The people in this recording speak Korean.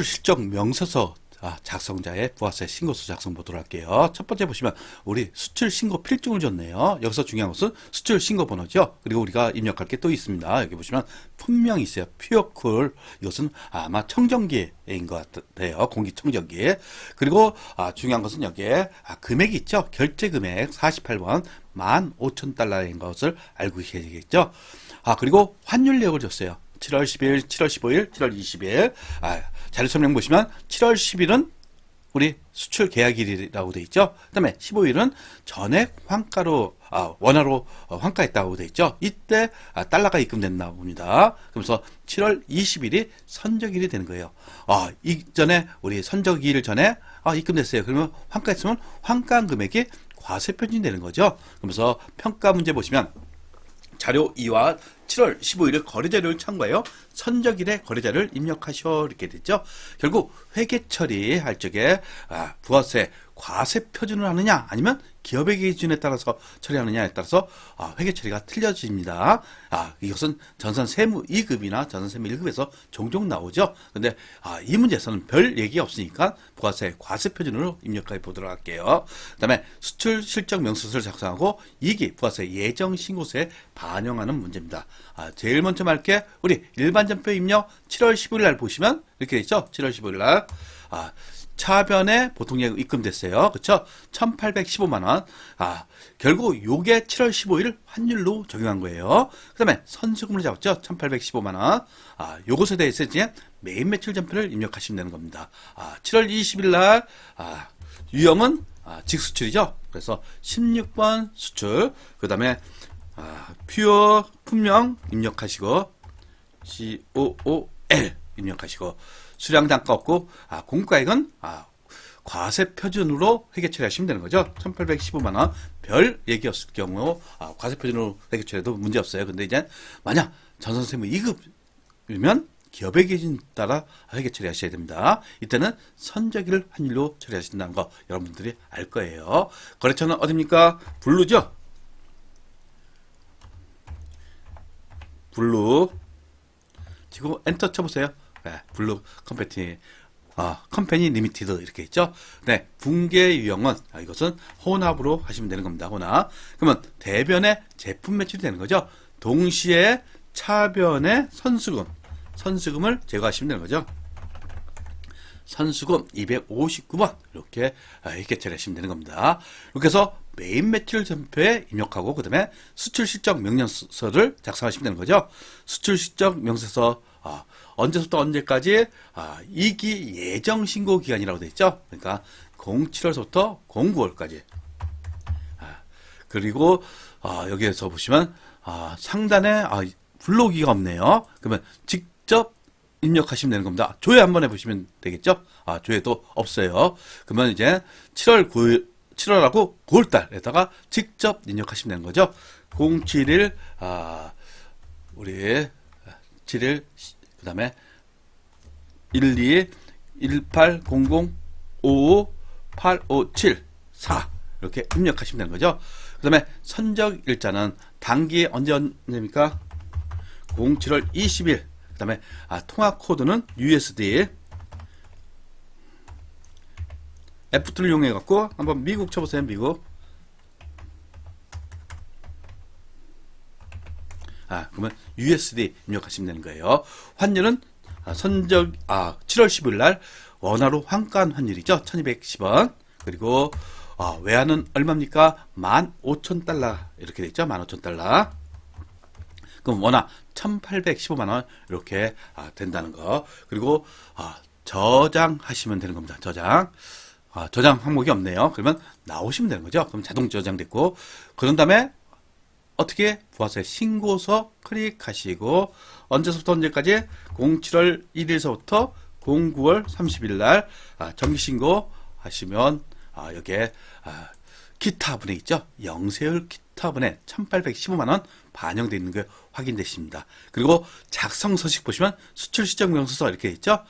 실적 명서서 아, 작성자의 부가세 신고서 작성 보도록 할게요. 첫 번째 보시면 우리 수출 신고 필증을 줬네요. 여기서 중요한 것은 수출 신고 번호죠. 그리고 우리가 입력할 게 또 있습니다. 여기 보시면 분명히 있어요. 퓨어쿨 이것은 아마 청정기인 것 같아요. 공기청정기. 그리고 아, 중요한 것은 여기에 아, 금액이 있죠. 결제 금액 48번 15,000달러인 것을 알고 계셔야 되겠죠. 아 그리고 환율 내역을 줬어요. 7월 10일, 7월 15일, 7월 20일. 아, 자료 설명 보시면 7월 10일은 우리 수출 계약일이라고 돼 있죠. 그다음에 15일은 전액 환가로 아, 원화로 어, 환가했다고 돼 있죠. 이때 아, 달러가 입금됐나 봅니다. 그러면서 7월 20일이 선적일이 되는 거예요. 아, 이전에 우리 선적일 전에 아, 입금됐어요. 그러면 환가했으면 환가 금액이 과세 표준이 되는 거죠. 그러면서 평가 문제 보시면 자료 2와 7월 15일에 거래자료를 참고하여 선적일에 거래자를 입력하셔 이렇게 됐죠. 결국 회계 처리 할 적에 아, 부가세 과세 표준을 하느냐 아니면 기업의 기준에 따라서 처리하느냐에 따라서 아, 회계 처리가 틀려집니다. 아, 이것은 전산 세무 2급이나 전산 세무 1급에서 종종 나오죠. 근데 아, 이 문제에서는 별 얘기가 없으니까 부가세 과세 표준으로 입력해 보도록 할게요. 그다음에 수출 실적 명세서를 작성하고 2기 부가세 예정 신고서에 반영하는 문제입니다. 아, 제일 먼저 말게 우리 일반 전표 입력 7월 15일 날 보시면 이렇게 있죠. 7월 15일 날. 아, 차변에 보통 예금 입금됐어요. 그쵸? 1815만 원. 아, 결국 요게 7월 15일 환율로 적용한 거예요. 그 다음에 선수금을 잡았죠. 1815만 원. 아, 요것에 대해서 이제 메인 매출 전표를 입력하시면 되는 겁니다. 아, 7월 20일 날, 아, 유형은 아, 직수출이죠. 그래서 16번 수출. 그 다음에 아, 퓨어 품명 입력하시고 COOL 입력하시고 수량 단가 없고 아, 공가액은 아, 과세 표준으로 회계 처리하시면 되는 거죠. 1,815만 원. 별 얘기 없을 경우 아, 과세 표준으로 회계 처리해도 문제 없어요. 근데 이제 만약 전선세무 2급이면 기업의 기준 따라 회계 처리하셔야 됩니다. 이때는 선적일 환율로 처리하신다는 거 여러분들이 알 거예요. 거래처는 어딥니까? 블루죠? 블루 지금 엔터 쳐보세요. 네, 블루 컴패니 아, 컴퍼니 리미티드 이렇게 있죠. 네, 붕괴 유형은 아, 이것은 혼합으로 하시면 되는 겁니다. 혼합. 그러면 대변의 제품 매출이 되는 거죠. 동시에 차변의 선수금, 선수금을 제거하시면 되는 거죠. 선수금 259번 이렇게 아, 이렇게 처리하시면 되는 겁니다. 이렇게 해서 메인 매출 전표에 입력하고 그 다음에 수출 실적 명령서를 작성하시면 되는 거죠. 수출 실적 명세서 아, 언제부터 언제까지 아, 2기 예정 신고 기간이라고 돼 있죠. 그러니까 07월부터 09월까지. 아, 그리고 아, 여기에서 보시면 아, 상단에 아, 불러오기가 없네요. 그러면 직접 입력하시면 되는 겁니다. 조회 한번 해보시면 되겠죠? 아, 조회도 없어요. 그러면 이제 7월 9일, 7월하고 9월달에다가 직접 입력하시면 되는 거죠. 071, 아, 우리 7일, 그 다음에 12, 18, 00, 55, 857, 4. 이렇게 입력하시면 되는 거죠. 그 다음에 선적 일자는 단기 언제 언제입니까? 07월 20일. 그 다음에 아, 통화 코드는 USD. F2를 이용해 갖고 한번 미국 쳐보세요. 미국. 아, 그러면 USD 입력하시면 되는 거예요. 환율은 아, 선적 아 7월 15일 날 원화로 환가한 환율이죠. 1210원. 그리고 아, 외환은 얼마입니까? 15,000달러 이렇게 돼 있죠. 15,000달러. 그럼 원화 1,815만 원 이렇게 아, 된다는 거. 그리고 아, 저장하시면 되는 겁니다. 저장. 아, 저장 항목이 없네요. 그러면 나오시면 되는 거죠. 그럼 자동 저장됐고 그런 다음에 어떻게 부가세 신고서 클릭하시고 언제부터 언제까지 07월 1일서부터 09월 30일 날 아, 정기 신고 하시면 아, 여기에 아, 기타 분해 있죠. 영세율 기타 분해 1,815만 원 반영되어 있는 게 확인되십니다. 그리고 작성 서식 보시면 수출 시정 명서서 이렇게 있죠.